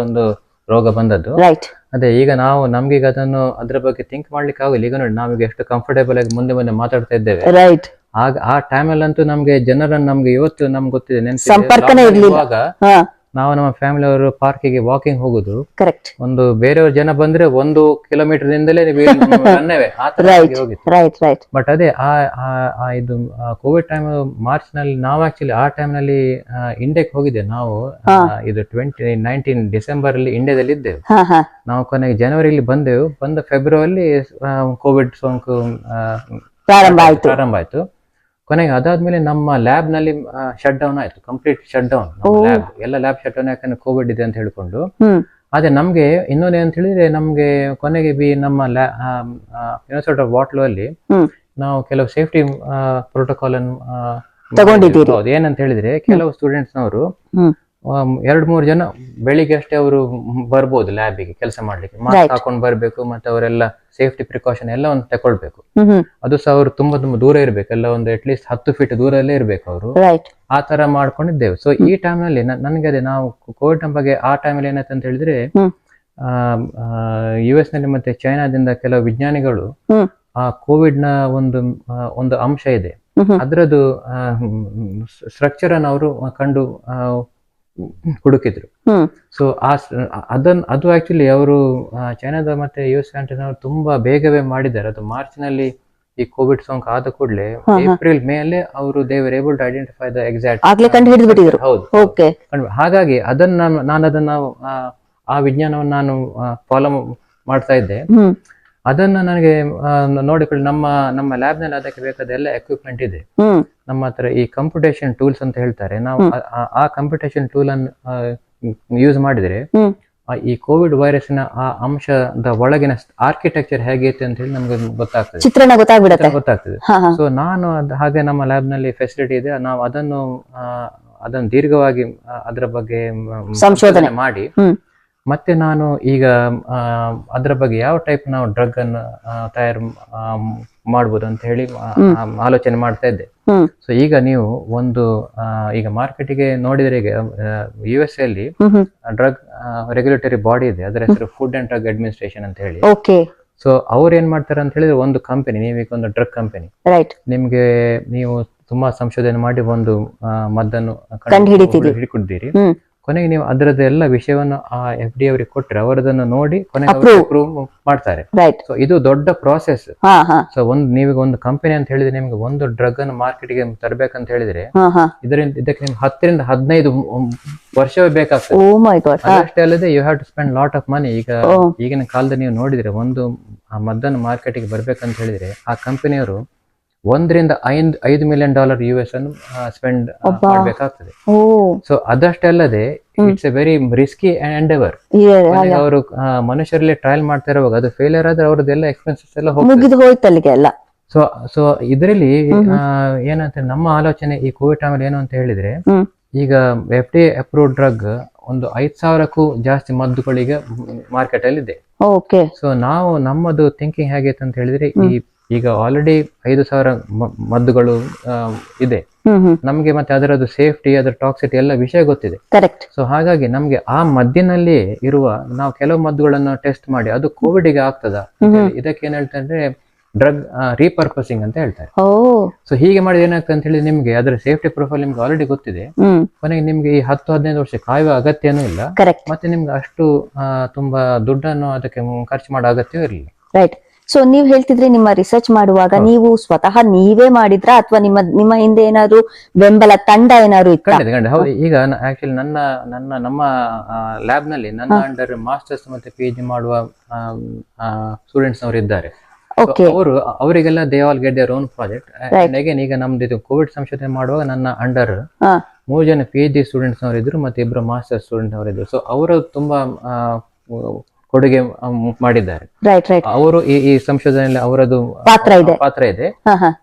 Speaker 2: ಒಂದು ರೋಗ ಬಂದದ್ದು.
Speaker 1: ರೈಟ್
Speaker 2: ಅದೇ ಈಗ ನಾವು ನಮ್ಗೀಗ ಅದನ್ನು ಅದ್ರ ಬಗ್ಗೆ ಥಿಂಕ್ ಮಾಡ್ಲಿಕ್ಕೆ ಆಗಿಲ್ಲ ಈಗ ನೋಡಿ ನಾವೀಗ ಎಷ್ಟು ಕಂಫರ್ಟೇಬಲ್ ಆಗಿ ಮುಂದೆ ಮುಂದೆ ಮಾತಾಡ್ತಾ ಇದ್ದೇವೆ.
Speaker 1: ರೈಟ್
Speaker 2: ಆಗ ಆ ಟೈಮಲ್ಲಂತೂ ನಮ್ಗೆ ಜನರನ್ನು ನಮ್ಗೆ ಇವತ್ತು ನಮ್ಗೆ ಗೊತ್ತಿದೆ.
Speaker 1: ಸಂಪರ್ಕನೇ ಇರ್ಲಿಲ್ಲ. ಹಾ.
Speaker 2: ನಾವು ನಮ್ಮ ಫ್ಯಾಮಿಲಿ ಅವರು ಪಾರ್ಕಿಗೆ ವಾಕಿಂಗ್ ಹೋಗುದು.
Speaker 1: ಕರೆಕ್ಟ್
Speaker 2: ಒಂದು ಬೇರೆಯವ್ರ ಜನ ಬಂದ್ರೆ ಒಂದು ಕಿಲೋಮೀಟರ್ ನಿಂದಲೇ
Speaker 1: ರೈಟ್ ರೈಟ್
Speaker 2: ಬಟ್ ಅದೇ ಆ ಇದು ಕೋವಿಡ್ ಟೈಮ್ ಮಾರ್ಚ್ನಲ್ಲಿ ನಾವು ಆಕ್ಚುಲಿ ಆ ಟೈಮ್ನಲ್ಲಿ ಇಂಡಿಯಾಕ್ ಹೋಗಿದ್ದೆ. ನಾವು ಇದು ಟ್ವೆಂಟಿ ನೈನ್ಟೀನ್ ಡಿಸೆಂಬರ್ ಅಲ್ಲಿ ಇಂಡಿಯಾದಲ್ಲಿ ಇದ್ದೇವೆ ನಾವು ಕೊನೆಗೆ ಜನವರಿಲಿ ಬಂದೆವು. ಬಂದ ಫೆಬ್ರವರಿ ಕೋವಿಡ್ ಸೋಂಕು
Speaker 1: ಪ್ರಾರಂಭ ಆಯ್ತು.
Speaker 2: ಪ್ರಾರಂಭ ಆಯ್ತು. ಕೊನೆಗೆ ಅದಾದ್ಮೇಲೆ ನಮ್ಮ ಲ್ಯಾಬ್ನಲ್ಲಿ ಶಟ್ ಡೌನ್ ಆಯ್ತು ಕಂಪ್ಲೀಟ್ ಶಟ್ ಡೌನ್ ಲ್ಯಾಬ್ ಎಲ್ಲ ಲ್ಯಾಬ್ ಶಟ್ ಡೌನ್ ಯಾಕಂದ್ರೆ ಕೋವಿಡ್ ಇದೆ ಅಂತ ಹೇಳ್ಕೊಂಡು. ಅದೇ ನಮ್ಗೆ ಇನ್ನೊಂದು ಅಂತ ಹೇಳಿದ್ರೆ ನಮ್ಗೆ ಕೊನೆಗೆ ಬಿ ನಮ್ಮ ಯೂನಿವರ್ಸಿಟಿ ಆಫ್ ವಾಟ್ಲು ಅಲ್ಲಿ ನಾವು ಕೆಲವು ಸೇಫ್ಟಿ ಪ್ರೋಟೋಕಾಲ್ ಅನ್ನು. ಏನಂತ ಹೇಳಿದ್ರೆ ಕೆಲವು ಸ್ಟೂಡೆಂಟ್ಸ್ ನವರು ಎರಡ್ ಮೂರು ಜನ ಬೆಳಿಗ್ಗೆ ಅಷ್ಟೇ ಅವರು ಬರ್ಬೋದು ಲ್ಯಾಬಿಗೆ ಕೆಲಸ ಮಾಡ್ಲಿಕ್ಕೆ. ಮಾಸ್ಕ್ ಹಾಕೊಂಡು ಬರ್ಬೇಕು ಮತ್ತೆ ಅವರೆಲ್ಲ ಸೇಫ್ಟಿ ಪ್ರಿಕಾಷನ್ ಎಲ್ಲ ಒಂದು
Speaker 1: ತಕೊಳ್ಬೇಕು.
Speaker 2: ಅದು ಸಹ ಅವರು ತುಂಬಾ ತುಂಬಾ ದೂರ ಇರ್ಬೇಕು ಎಲ್ಲ ಒಂದು ಅಟ್ ಲೀಸ್ಟ್ ಹತ್ತು ಫೀಟ್ ದೂರಲ್ಲೇ ಇರ್ಬೇಕು ಅವರು. ಆ ತರ ಮಾಡ್ಕೊಂಡಿದ್ದೇವೆ. ಸೊ ಈ ಟೈಮ್ನಲ್ಲಿ ನನ್ಗೆ ಅದೇ ನಾವು ಕೋವಿಡ್ ಬಗ್ಗೆ ಆ ಟೈಮಲ್ಲಿ ಏನಾಯ್ತು ಅಂತ ಹೇಳಿದ್ರೆ ಯು ಎಸ್ನಲ್ಲಿ ಮತ್ತೆ ಚೈನಾದಿಂದ ಕೆಲವು ವಿಜ್ಞಾನಿಗಳು ಆ ಕೋವಿಡ್ನ ಒಂದು ಒಂದು ಅಂಶ ಇದೆ. ಅದರದ್ದು ಸ್ಟ್ರಕ್ಚರ್ ಅನ್ನು ಅವರು ಕಂಡು ಹುಡುಕಿದ್ರು. ಸೊ ಆ ಅದನ್ನ ಅದು ಆಕ್ಚುಲಿ ಅವರು ಚೈನಾದ ಮತ್ತೆ ಯು ಎಸ್ ಕಂಟ್ರಿನವರು ತುಂಬಾ ಬೇಗವೇ ಮಾಡಿದ್ದಾರೆ. ಅದು ಮಾರ್ಚ್ನಲ್ಲಿ ಈ ಕೋವಿಡ್ ಸೋಂಕು ಆದ ಕೂಡಲೇ ಏಪ್ರಿಲ್ ಮೇಲೆ ಅವರು they were able to identify the exact
Speaker 1: ಆಗ್ಲೇ ಕಂಡು ಹಿಡಿದ್ಬಿಟ್ಟಿದ್ರು.
Speaker 2: ಹೌದು.
Speaker 1: ಓಕೆ
Speaker 2: ಹಾಗಾಗಿ ಅದನ್ನ ನಾನು ನಾನು ಅದನ್ನ ಆ, ವಿಜ್ಞಾನವನ್ನು ನಾನು ಫಾಲೋ ಮಾಡ್ತಾ ಇದ್ದೆ. ಅದನ್ನ ನನಗೆ ನೋಡಿಕೊಳ್ಳಿ. ನಮ್ಮ ನಮ್ಮ ಲ್ಯಾಬ್ನಲ್ಲಿ ಅದಕ್ಕೆ ಬೇಕಾದ ಎಲ್ಲ ಎಕ್ವಿಪ್ಮೆಂಟ್ ಇದೆ. ನಮ್ಮ ಹತ್ರ ಈ ಕಂಪ್ಯೂಟೇಷನ್ ಟೂಲ್ಸ್ ಅಂತ ಹೇಳ್ತಾರೆ. ನಾವು ಆ- ಕಂಪ್ಯೂಟೇಷನ್ ಟೂಲ್ ಅನ್ನು ಯೂಸ್ ಮಾಡಿದ್ರೆ ಈ ಕೋವಿಡ್ ವೈರಸ್ನ ಆ ಅಂಶದ ಒಳಗಿನ ಆರ್ಕಿಟೆಕ್ಚರ್ ಹೇಗಿತ್ತು ಅಂತ ಹೇಳಿ ನಮ್ಗೆ ಗೊತ್ತಾಗ್ತದೆ.
Speaker 1: ಚಿತ್ರಣ ಗೊತ್ತಾಗ್ಬಿಡುತ್ತೆ.
Speaker 2: ಗೊತ್ತಾಗ್ತದೆ. ಸೊ ನಾನು ಹಾಗೆ ನಮ್ಮ ಲ್ಯಾಬ್ನಲ್ಲಿ ಫೆಸಿಲಿಟಿ ಇದೆ. ನಾವು ಅದನ್ನು ಅದನ್ನು ದೀರ್ಘವಾಗಿ ಅದರ ಬಗ್ಗೆ
Speaker 1: ಸಂಶೋಧನೆ.
Speaker 2: ಮಾಡಿ ಮತ್ತೆ ನಾನು ಈಗ ಅದರ ಬಗ್ಗೆ ಯಾವ ಟೈಪ್ ನಾವು ಡ್ರಗ್ ಅನ್ನು ತಯಾರು ಮಾಡ್ಬೋದು ಅಂತ ಹೇಳಿ ಆಲೋಚನೆ ಮಾಡ್ತಾ ಇದ್ದೆ. ಸೊ ಈಗ ನೀವು ಒಂದು ಈಗ ಮಾರ್ಕೆಟಿಗೆ ನೋಡಿದ್ರೆ ಈಗ ಯು ಎಸ್ ಅಲ್ಲಿ
Speaker 1: ಹ್ಮ್
Speaker 2: ಡ್ರಗ್ ರೆಗ್ಯುಲೇಟರಿ ಬಾಡಿ ಇದೆ. ಅದರ ಹೆಸರು ಫುಡ್ ಅಂಡ್ ಡ್ರಗ್ ಅಡ್ಮಿನಿಸ್ಟ್ರೇಷನ್ ಅಂತ ಹೇಳಿ.
Speaker 1: ಓಕೆ
Speaker 2: ಸೊ ಅವ್ರು ಏನ್ ಮಾಡ್ತಾರೆ ಅಂತ ಹೇಳಿದ್ರೆ ಒಂದು ಕಂಪನಿ ನೀವೀಗ ಒಂದು ಡ್ರಗ್ ಕಂಪನಿ
Speaker 1: ರೈಟ್
Speaker 2: ನಿಮ್ಗೆ ನೀವು ತುಂಬಾ ಸಂಶೋಧನೆ ಮಾಡಿ ಒಂದು ಮದ್ದನ್ನು. ಹಿಡಿಕೊಡ್ತೀರಿ. ಕೊನೆಗೆ ನೀವು ಅದರದ್ದು ಎಲ್ಲ ವಿಷಯವನ್ನು ಆ ಎಫ್ ಡಿ ಅವರಿಗೆ ಕೊಟ್ರೆ ಅವರದನ್ನು ನೋಡಿ ಕೊನೆಗೆ. ಅಪ್ರೂವ್ ಮಾಡ್ತಾರೆ. ಸೊ ಇದು ದೊಡ್ಡ ಪ್ರಾಸೆಸ್ ಸೊ ಒಂದು ನೀವೀಗ ಒಂದು ಕಂಪನಿ ಅಂತ ಹೇಳಿದ್ರೆ ನಿಮ್ಗೆ ಒಂದು ಡ್ರಗ್ ಅನ್ನು ಮಾರ್ಕೆಟ್ಗೆ ತರಬೇಕಂತ ಹೇಳಿದ್ರೆ ಇದರಿಂದ ಇದಕ್ಕೆ ನಿಮ್ಗೆ ಹತ್ತರಿಂದ ಹದಿನೈದು ವರ್ಷವೇ ಬೇಕಾಗ್ತದೆ.
Speaker 1: ಅಷ್ಟೇ ಗಾಡ್ ಹಾ.
Speaker 2: ಅಲ್ಲದೆ you have to spend lot of money ಈಗ
Speaker 1: Oh.
Speaker 2: ಈಗಿನ ಕಾಲದಲ್ಲಿ ನೀವು ನೋಡಿದ್ರೆ ಒಂದು ಆ ಮದ್ದನ್ನು ಮಾರ್ಕೆಟಿಗೆ ಬರ್ಬೇಕಂತ ಹೇಳಿದ್ರೆ ಆ ಕಂಪನಿಯವರು ಒಂದರಿಂದ ಐದು ಐದು ಮಿಲಿಯನ್ ಡಾಲರ್ ಯು ಎಸ್ ಅನ್ನು ಸ್ಪೆಂಡ್. ಮಾಡಬೇಕಾಗ್ತದೆ. ಸೊ ಅದಷ್ಟೇ ಅಲ್ಲದೆ it's a very risky endeavour ಅವರು ಮನುಷ್ಯರಲ್ಲಿ ಟ್ರಯಲ್ ಮಾಡ್ತಾ ಇರುವಾಗ ಅದು ಫೇಲಿಯರ್ ಆದ್ರೆ ಅವರದೆಲ್ಲ ಎಕ್ಸ್ಪೆನ್ಸಸ್ ಎಲ್ಲ ಹೋಗ್ತದೆ.
Speaker 1: ಎಲ್ಲ.
Speaker 2: ಸೊ ಸೊ ಇದರಲ್ಲಿ ಏನಂತ ನಮ್ಮ ಆಲೋಚನೆ ಈ ಕೋವಿಡ್ ಟೈಮಲ್ಲಿ ಏನು ಅಂತ ಹೇಳಿದ್ರೆ ಈಗ ಎಫ್ ಡಿ ಅಪ್ರೂವ್ ಡ್ರಗ್ ಒಂದು ಐದ್ ಸಾವಿರಕ್ಕೂ ಜಾಸ್ತಿ ಮದ್ದುಗಳಿಗೆ ಮಾರ್ಕೆಟ್ ಅಲ್ಲಿ ಇದೆ ಸೊ ನಾವು ನಮ್ಮದು ಥಿಂಕಿಂಗ್ ಹೇಗಿತ್ತು ಅಂತ ಹೇಳಿದ್ರೆ ಈ ಈಗ ಆಲ್ರೆಡಿ ಐದು ಸಾವಿರ ಮದ್ದುಗಳು ಇದೆ. ನಮ್ಗೆ ಮತ್ತೆ ಅದರದ್ದು ಸೇಫ್ಟಿ ಅದರ ಟಾಕ್ಸಿಟಿ ಎಲ್ಲ ವಿಷಯ ಗೊತ್ತಿದೆ.
Speaker 1: ಕರೆಕ್ಟ್
Speaker 2: ಸೊ ಹಾಗಾಗಿ ನಮ್ಗೆ ಆ ಮದ್ದಿನಲ್ಲಿ ಇರುವ ನಾವು ಕೆಲವು ಮದ್ದುಗಳನ್ನು ಟೆಸ್ಟ್ ಮಾಡಿ ಅದು ಕೋವಿಡ್ಗೆ ಆಗ್ತದ? ಇದಕ್ಕೆ ಏನ್ ಹೇಳ್ತಾರೆ ಡ್ರಗ್ ರೀಪರ್ಪಸಿಂಗ್ ಅಂತ ಹೇಳ್ತಾರೆ. ಸೊ ಹೀಗೆ ಮಾಡಿದ ಏನಾಗ್ತದೆ ಅಂತ ಹೇಳಿ ನಿಮ್ಗೆ ಅದರ ಸೇಫ್ಟಿ ಪ್ರೊಫೈಲ್ ನಿಮ್ಗೆ ಆಲ್ರೆಡಿ ಗೊತ್ತಿದೆ. ಕೊನೆಗೆ ನಿಮ್ಗೆ ಈ ಹತ್ತು ಹದಿನೈದು ವರ್ಷ ಕಾಯುವ ಅಗತ್ಯನೂ ಇಲ್ಲ. ಮತ್ತೆ ನಿಮ್ಗೆ ಅಷ್ಟು ತುಂಬಾ ದುಡ್ಡನ್ನು ಅದಕ್ಕೆ ಖರ್ಚು ಮಾಡೋ ಅಗತ್ಯವೂ ಇರಲಿಲ್ಲ
Speaker 1: ರೈಟ್ ಸೊ ನೀವ್ ಹೇಳ್ತಿದ್ರಿ ನಿಮ್ಮ ರಿಸರ್ಚ್ ಮಾಡುವಾಗ ನೀವು ಸ್ವತಃ ನೀವೇ ಮಾಡಿದ್ರಾ? ಅಥವಾ ನಿಮ್ಮ ನಿಮ್ಮ ಹಿಂದೆ ಏನಾದ್ರು ಬೆಂಬಲ ತಂಡ ಏನಾದ್ರು
Speaker 2: ಖಂಡಿತ ಹೌದು ಈಗ ಆಕ್ಚುಲಿ ನನ್ನ ನನ್ನ ನಮ್ಮ ಲ್ಯಾಬ್ನಲ್ಲಿ ನನ್ನ ಅಂಡರ್ ಮಾಸ್ಟರ್ಸ್ ಮತ್ತೆ ಪಿ ಜಿ ಮಾಡುವ ಸ್ಟೂಡೆಂಟ್ಸ್ ಅವರು ಇದ್ದಾರೆ. ಅವರು ಅವರಿಗೆಲ್ಲ they all get their own project again ಈಗ ನಮ್ದು ಇದು ಕೋವಿಡ್ ಸಂಶೋಧನೆ ಮಾಡುವಾಗ ನನ್ನ ಅಂಡರ್ ಮೂರು ಜನ ಪಿ ಎಚ್ ಡಿ ಸ್ಟೂಡೆಂಟ್ಸ್ ಅವರು ಇದ್ರು ಮತ್ತೆ ಇಬ್ಬರು ಮಾಸ್ಟರ್ ಸ್ಟೂಡೆಂಟ್ ಅವರಿದ್ರು ಇದ್ರು. ಸೊ ಅವರು ತುಂಬಾ ಕೊಡುಗೆ ಮಾಡಿದ್ದಾರೆ.
Speaker 1: ರೈಟ್ ರೈಟ್
Speaker 2: ಅವರು ಈ ಈ ಸಂಶೋಧನೆಯಲ್ಲಿ ಅವರದು
Speaker 1: ಪಾತ್ರ ಇದೆ.
Speaker 2: ಪಾತ್ರ ಇದೆ.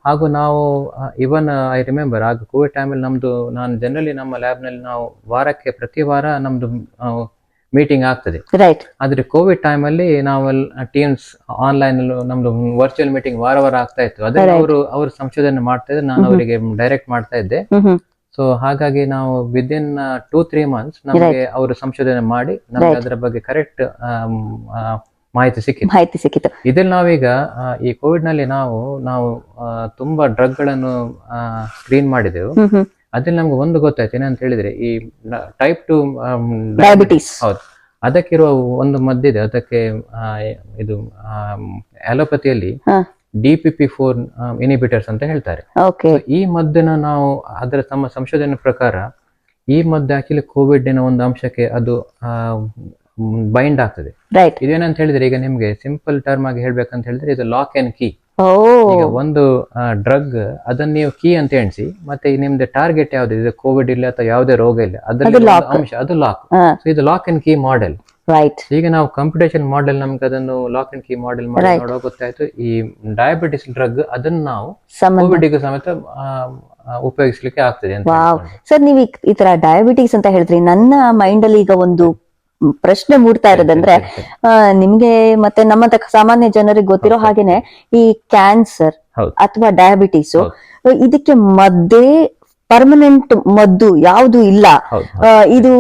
Speaker 2: ಹಾಗೂ ನಾವು ಇವನ್ ಐ ರಿಮೆಂಬರ್ ಆಗ ಕೋವಿಡ್ ಟೈಮಲ್ಲಿ ನಮ್ದು ನಾನು ಜನರಲಿ ನಮ್ಮ ಲ್ಯಾಬ್ನಲ್ಲಿ ನಾವು ವಾರಕ್ಕೆ ಪ್ರತಿ ವಾರ ನಮ್ದು ಮೀಟಿಂಗ್ ಆಗ್ತದೆ.
Speaker 1: ರೈಟ್
Speaker 2: ಆದ್ರೆ ಕೋವಿಡ್ ಟೈಮ್ ಅಲ್ಲಿ ನಾವು ಟೀಮ್ಸ್ ಆನ್ಲೈನ್ ನಮ್ದು ವರ್ಚುವಲ್ ಮೀಟಿಂಗ್ ವಾರ ವಾರ ಆಗ್ತಾ ಇತ್ತು. ಅದನ್ನ ಅವರು ಅವರು ಸಂಶೋಧನೆ ಮಾಡ್ತಾ ಇದ್ರೆ ನಾನು ಅವರಿಗೆ ಡೈರೆಕ್ಟ್ ಮಾಡ್ತಾ ಇದ್ದೆ. ಸೊ ಹಾಗಾಗಿ ನಾವು ವಿದಿನ್ ಟೂ ತ್ರೀ ಮಂತ್ಸ್ ನಮಗೆ ಅವರು ಸಂಶೋಧನೆ ಮಾಡಿ ನಮಗೆ ಅದರ ಬಗ್ಗೆ ಕರೆಕ್ಟ್ ಮಾಹಿತಿ ಸಿಕ್ಕಿತ್ತು.
Speaker 1: ಮಾಹಿತಿ ಸಿಕ್ಕಿತು
Speaker 2: ಇದ್ರಲ್ಲಿ ನಾವೀಗ ಈ ಕೋವಿಡ್ನಲ್ಲಿ ನಾವು ನಾವು ತುಂಬಾ ಡ್ರಗ್ಗಳನ್ನು ಸ್ಕ್ರೀನ್ ಮಾಡಿದೆವು. ಅದ್ರಲ್ಲಿ ನಮ್ಗೆ ಒಂದು ಗೊತ್ತಾಯ್ತು ಏನಂತ ಹೇಳಿದ್ರೆ ಈ ಟೈಪ್ ಟು
Speaker 1: ಡಯಾಬಿಟಿಸ್
Speaker 2: ಹೌದು. ಅದಕ್ಕಿರುವ ಒಂದು ಮದ್ದಿದೆ ಅದಕ್ಕೆ ಇದು ಅಲೋಪತಿಯಲ್ಲಿ. D P P four inhibitors ಅಂತ ಹೇಳ್ತಾರೆ. ಈ ಮದ್ದನ್ನ ನಾವು ಅದರ ತಮ್ಮ ಸಂಶೋಧನೆ ಪ್ರಕಾರ ಈ ಮದ್ದು ಆಕ್ಚುಲಿ ಕೋವಿಡ್ ಒಂದು ಅಂಶಕ್ಕೆ ಅದು ಬೈಂಡ್ ಆಗ್ತದೆ. ಇದೇನಂತ ಹೇಳಿದ್ರೆ ಈಗ ನಿಮ್ಗೆ ಸಿಂಪಲ್ ಟರ್ಮ್ ಆಗಿ ಹೇಳ್ಬೇಕಂತ ಹೇಳಿದ್ರೆ ಇದು ಲಾಕ್ ಅಂಡ್ ಕೀ ಈಗ ಒಂದು ಡ್ರಗ್ ಅದನ್ನ ನೀವು ಕೀ ಅಂತ ಎಣಿಸಿ ಮತ್ತೆ ನಿಮ್ದು ಟಾರ್ಗೆಟ್ ಯಾವ್ದು? ಇದು ಕೋವಿಡ್ ಇಲ್ಲ ಅಥವಾ ಯಾವುದೇ ರೋಗ ಇಲ್ಲ. ಅದರಲ್ಲಿ. ಅಂಶ ಅದು ಲಾಕ್ ಇದು lock and key model
Speaker 1: right
Speaker 2: ಈಗ ನಾವು ಕಂಪ್ಯೂಟೇಷನ್ ಮಾಡೆಲ್ ನಮ್ಗೆ ಅದನ್ನು ಲಾಕ್ ಅಂಡ್ ಕೀ ಮಾಡೆಲ್ ಮಾಡಿ. ನೋಡೋ ಗೊತ್ತಾಯ್ತು ಈ ಡಯಾಬಿಟಿಸ್ ಡ್ರಗ್ ಅದನ್ನ ನಾವು
Speaker 1: ಕೋವಿಡ್ಗೆ
Speaker 2: ಕೋವಿಡ್ ಸಮೇತ ಉಪಯೋಗಿಸ್ಲಿಕ್ಕೆ ಆಗ್ತದೆ ಅಂತ
Speaker 1: ಸರ್ ನೀವು ಈ- ತರ ಡಯಾಬಿಟಿಸ್ ಅಂತ ಹೇಳಿದ್ರಿ ನನ್ನ ಮೈಂಡ್ ಅಲ್ಲಿ ಈಗ ಒಂದು ಪ್ರಶ್ನೆ ಮೂಡ್ತಾ ಇರೋದಂದ್ರೆ ನಿಮ್ಗೆ ಮತ್ತೆ ನಮ್ಮಂತ ಸಾಮಾನ್ಯ ಜನರಿಗೆ ಗೊತ್ತಿರೋ. ಹಾಗೇನೆ ಈ ಕ್ಯಾನ್ಸರ್ ಅಥವಾ ಡಯಾಬಿಟಿಸ್ ಇದಕ್ಕೆ ಮದ್ದೇ ಪರ್ಮನೆಂಟ್ ಮದ್ದು ಯಾವುದು ಇಲ್ಲ. ಇದು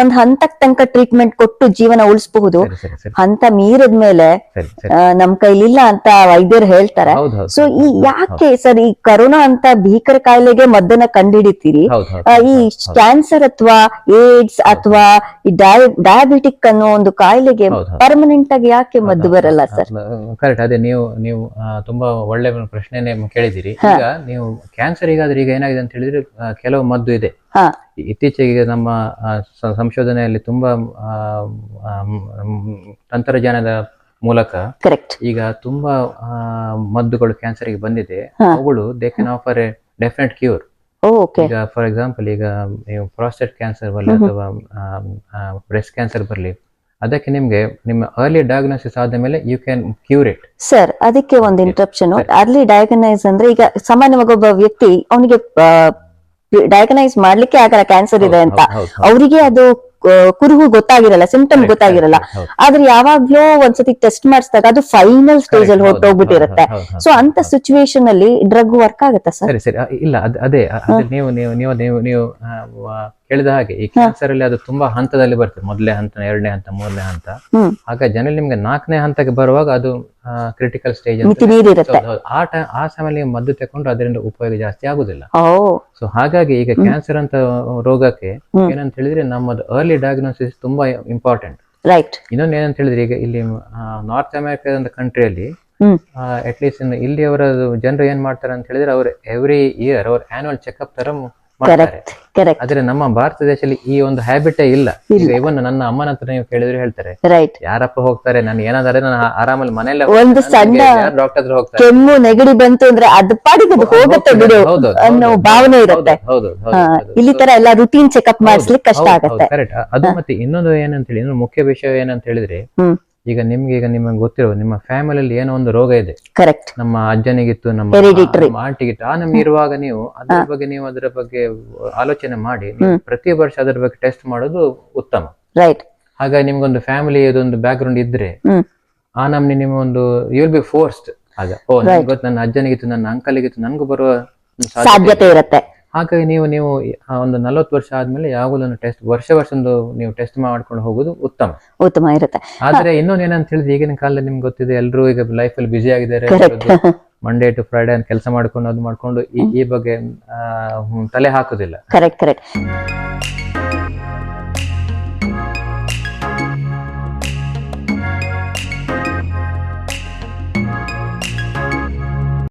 Speaker 1: ಒಂದ್ ಹಂತಕ್ ತನಕ ಟ್ರೀಟ್ಮೆಂಟ್ ಕೊಟ್ಟು ಜೀವನ ಉಳಿಸಬಹುದು. ಹಂತ ಮೀರಿದ್ಮೇಲೆ ಮೇಲೆ ನಮ್ ಕೈಲಿಲ್ಲ ಅಂತ ವೈದ್ಯರು ಹೇಳ್ತಾರೆ. ಸೊ ಈ ಯಾಕೆ ಸರ್ ಈ ಕರೋನಾ ಅಂತ ಭೀಕರ ಕಾಯಿಲೆಗೆ ಮದ್ದನ್ನ ಕಂಡುಹಿಡಿತೀರಿ ಈ ಕ್ಯಾನ್ಸರ್ ಅಥವಾ ಏಡ್ಸ್ ಅಥವಾ ಈ ಡಯಾಬಿಟಿಕ್ ಅನ್ನೋ ಒಂದು ಕಾಯಿಲೆಗೆ. ಪರ್ಮನೆಂಟ್ ಆಗಿ ಯಾಕೆ ಮದ್ದು ಬರಲ್ಲ ಸರ್?
Speaker 2: ಕರೆಕ್ಟ್ ಅದೇ ನೀವು ನೀವು ತುಂಬಾ ಒಳ್ಳೆ ಪ್ರಶ್ನೆನೇ ಕೇಳಿದಿರಿ ಈಗ ನೀವು ಕ್ಯಾನ್ಸರ್ ಈಗಾದ್ರೆ ಈಗ ಏನಾಗಿದೆ ಅಂತ ಹೇಳಿದ್ರೆ ಕೆಲವು ಮದ್ದು ಇದೆ.
Speaker 1: ಹಾ.
Speaker 2: ಇತ್ತೀಚೆಗೆ ನಮ್ಮ ಆ, ಸ- ಸಂಶೋಧನೆಯಲ್ಲಿ ತುಂಬಾ ಆ, ಆ, ಮ್, ತಂತ್ರಜ್ಞಾನದ ಮೂಲಕ
Speaker 1: ಕರೆಕ್ಟ್
Speaker 2: ಈಗ ತುಂಬಾ ಆ, ಮದ್ದುಗಳು ಕ್ಯಾನ್ಸರ್ಗೆ ಬಂದಿದೆ.
Speaker 1: ಹಾ.
Speaker 2: ಅವುಗಳು they can offer a definite cure
Speaker 1: okay.
Speaker 2: ಈಗ ಫಾರ್ ಎಕ್ಸಾಂಪಲ್ ಈಗ ನೀವು ಪ್ರಾಸ್ಟೇಟ್ ಕ್ಯಾನ್ಸರ್ ಬರಲಿ ಅಥವಾ ಬ್ರೆಸ್ಟ್ ಕ್ಯಾನ್ಸರ್ ಬರಲಿ ಅದಕ್ಕೆ ನಿಮ್ಗೆ ನಿಮ್ಮ ಅರ್ಲಿ ಡಯಾಗ್ನೋಸಿಸ್ ಆದ ಮೇಲೆ you can cure it
Speaker 1: sir ಅದಕ್ಕೆ ಒಂದು ಇಂಟ್ರಪ್ಷನ್ ಅರ್ಲಿ ಡಯಾಗನೈಸ್ ಅಂದ್ರೆ ಈಗ ಸಾಮಾನ್ಯವಾಗಿ ಒಬ್ಬ ವ್ಯಕ್ತಿ ಅವನಿಗೆ ಡಯಾಗನೈಸ್ ಮಾಡ್ಲಿಕ್ಕೆ ಆಗಲ್ಲ ಕ್ಯಾನ್ಸರ್ ಇದೆ ಅಂತ. ಅವರಿಗೆ ಅದು ಕುರುಹು ಗೊತ್ತಾಗಿರಲ್ಲ ಸಿಂಪ್ಟಮ್ ಗೊತ್ತಾಗಿರಲ್ಲ. ಆದ್ರೆ ಯಾವಾಗ್ಲೂ ಒಂದ್ಸತಿ ಟೆಸ್ಟ್ ಮಾಡಿಸಿದಾಗ ಅದು ಫೈನಲ್ ಸ್ಟೇಜ್ ಅಲ್ಲಿ ಹೊರಟೋಗ್ಬಿಟ್ಟಿರುತ್ತೆ. ಸೊ ಅಂತ ಸಿಚುವೇಶನ್ ಅಲ್ಲಿ ಡ್ರಗ್ ವರ್ಕ್ ಆಗುತ್ತಾ ಸರ್?
Speaker 2: ಸರಿ ಸರಿ. ಇಲ್ಲ ಅದೇ ನೀವು ನೀವು ನೀವು ನೀವು ಕೇಳಿದ ಹಾಗೆ ಈ ಕ್ಯಾನ್ಸರ್ ಅಲ್ಲಿ ಅದು ತುಂಬಾ ಹಂತದಲ್ಲಿ ಬರ್ತದೆ ಮೊದಲನೇ ಹಂತ ಎರಡನೇ ಹಂತ ಮೂರನೇ ಹಂತ. ಆಗ ಜನರಲ್ಲಿ ನಿಮ್ಗೆ ನಾಲ್ಕನೇ ಹಂತಕ್ಕೆ ಬರುವಾಗ ಅದು ಕ್ರಿಟಿಕಲ್ ಸ್ಟೇಜ್ ಆ ಟೈಮ್ ಆ ಸಮಯದಲ್ಲಿ ನೀವು ಮದ್ದು ತಗೊಂಡ್ರೆ ಅದರಿಂದ ಉಪಯೋಗ ಜಾಸ್ತಿ ಆಗುದಿಲ್ಲ. ಸೊ ಹಾಗಾಗಿ ಈಗ ಕ್ಯಾನ್ಸರ್ ಅಂತ ರೋಗಕ್ಕೆ ಏನಂತ ಹೇಳಿದ್ರೆ ನಮ್ಮದು ಅರ್ಲಿ ಡಯಾಗ್ನೋಸಿಸ್ ತುಂಬಾ ಇಂಪಾರ್ಟೆಂಟ್
Speaker 1: ರೈಟ್
Speaker 2: ಇನ್ನೊಂದು ಏನಂತ ಹೇಳಿದ್ರೆ ಈಗ ಇಲ್ಲಿ ನಾರ್ತ್ ಅಮೆರಿಕಾದ ಕಂಟ್ರಿಯಲ್ಲಿ ಅಟ್ ಲೀಸ್ಟ್ ಇಲ್ಲಿ ಅವರ ಜನರು ಏನ್ ಮಾಡ್ತಾರೆ ಅಂತ ಹೇಳಿದ್ರೆ ಅವ್ರು ಎವ್ರಿ ಇಯರ್ ಅವ್ರ ಆನ್ಯುವಲ್ ಚೆಕ್ಅಪ್ ತರ
Speaker 1: ಕರೆಕ್ಟ್ ಕರೆಕ್ಟ್
Speaker 2: ಆದ್ರೆ ನಮ್ಮ ಭಾರತ ದೇಶದಲ್ಲಿ ಈ ಒಂದು ಹ್ಯಾಬಿಟೇ ಇಲ್ಲ. ಈಗ ಇವನ್ ನನ್ನ ಅಮ್ಮನ ಹತ್ರ ನೀವು ಕೇಳಿದ್ರೆ ಹೇಳ್ತಾರೆ
Speaker 1: ರೈಟ್
Speaker 2: ಯಾರಪ್ಪ ಹೋಗ್ತಾರೆ? ನಾನು ಏನಾದ್ರೆ ನಾನು ಆರಾಮಲ್ಲಿ ಮನೆಯಲ್ಲ
Speaker 1: ಒಂದು ಸಣ್ಣ
Speaker 2: ಡಾಕ್ಟರ್ ಹತ್ರ ಹೋಗ್ತಾರೆ?
Speaker 1: ಕೆಮ್ಮು ನೆಗಡಿ ಬಂತು ಅಂದ್ರೆ ಅದ್ ಪಾಡಿಗೆ ಅದು ಹೋಗುತ್ತೆ ಬಿಡು ಅನ್ನೋ ಭಾವನೆ ಇರುತ್ತೆ.
Speaker 2: ಹೌದು,
Speaker 1: ಇಲ್ಲಿ ತರ ಎಲ್ಲ ರುಟೀನ್ ಚೆಕ್ಅಪ್ ಮಾಡಿಸ್ಲಿಕ್ಕೆ ಕಷ್ಟ ಆಗುತ್ತೆ.
Speaker 2: ಕರೆಕ್ಟ್ ಅದು ಮತ್ತೆ ಇನ್ನೊಂದು ಏನಂತ ಹೇಳಿ ಮುಖ್ಯ ವಿಷಯ ಏನಂತ ಹೇಳಿದ್ರೆ ಈಗ ನಿಮ್ಗೆ ಈಗ ನಿಮಗೆ ಗೊತ್ತಿರೋ ನಿಮ್ಮ ಫ್ಯಾಮಿಲಿಯಲ್ಲಿ ಏನೋ ಒಂದು ರೋಗ ಇದೆ.
Speaker 1: ಕರೆಕ್ಟ್
Speaker 2: ನಮ್ಮ ಅಜ್ಜನಿಗಿತ್ತು ನಮ್ಮ
Speaker 1: Hereditary.
Speaker 2: ನಮ್ಮ ಆಂಟಿಗಿತ್ತು. ಆ ನಮ್ಗೆ ಇರುವಾಗ ನೀವು ಅದ್ರ ಬಗ್ಗೆ ನೀವು ಅದರ ಬಗ್ಗೆ ಆಲೋಚನೆ ಮಾಡಿ ನೀವು ಪ್ರತಿ ವರ್ಷ ಅದರ ಬಗ್ಗೆ ಟೆಸ್ಟ್ ಮಾಡೋದು ಉತ್ತಮ.
Speaker 1: ರೈಟ್
Speaker 2: ಹಾಗಾಗಿ ನಿಮ್ಗೊಂದು ಫ್ಯಾಮಿಲಿ ಇದೊಂದು ಬ್ಯಾಕ್ ಗ್ರೌಂಡ್ ಇದ್ರೆ
Speaker 1: ಹ್ಮ್.
Speaker 2: ಆ ನಮ್ನಿ ನಿಮ್ಮ ಒಂದು ಯು ವಿಲ್ ಬಿ ಫೋರ್ಸ್ಡ್ ಆಗ. ಓ ನನ್ಗೆ ಗೊತ್ತು ನನ್ನ ಅಜ್ಜನಿಗಿತ್ತು ನನ್ನ ಅಂಕಲಿಗಿತ್ತು ನನಗೂ ಬರುವ ಸಾಧ್ಯತೆ
Speaker 1: ಇರುತ್ತೆ.
Speaker 2: ಹಾಗಾಗಿ ನೀವು ನೀವು ಒಂದು ನಲವತ್ತು ವರ್ಷ ಆದ್ಮೇಲೆ ಯಾವಾಗಲೂ ಟೆಸ್ಟ್ ವರ್ಷ ವರ್ಷ ಒಂದು ನೀವು ಟೆಸ್ಟ್ ಮಾಡ್ಕೊಂಡು ಹೋಗೋದು ಉತ್ತಮ.
Speaker 1: ಉತ್ತಮ ಇರುತ್ತೆ.
Speaker 2: ಆದ್ರೆ ಇನ್ನೊಂದು ಏನಂತ ಹೇಳಿದ್ರೆ ಈಗಿನ ಕಾಲದಲ್ಲಿ ನಿಮ್ಗೆ ಗೊತ್ತಿದೆ ಎಲ್ಲರೂ ಈಗ ಲೈಫ್ ಅಲ್ಲಿ ಬ್ಯುಸಿ ಆಗಿದ್ದಾರೆ. ಮಂಡೇ ಟು ಫ್ರೈಡೆ ಅಂತ ಕೆಲಸ ಮಾಡ್ಕೊಂಡು ಅದು ಮಾಡ್ಕೊಂಡು ಈ ಬಗ್ಗೆ ತಲೆ ಹಾಕುದಿಲ್ಲ.
Speaker 1: Correct correct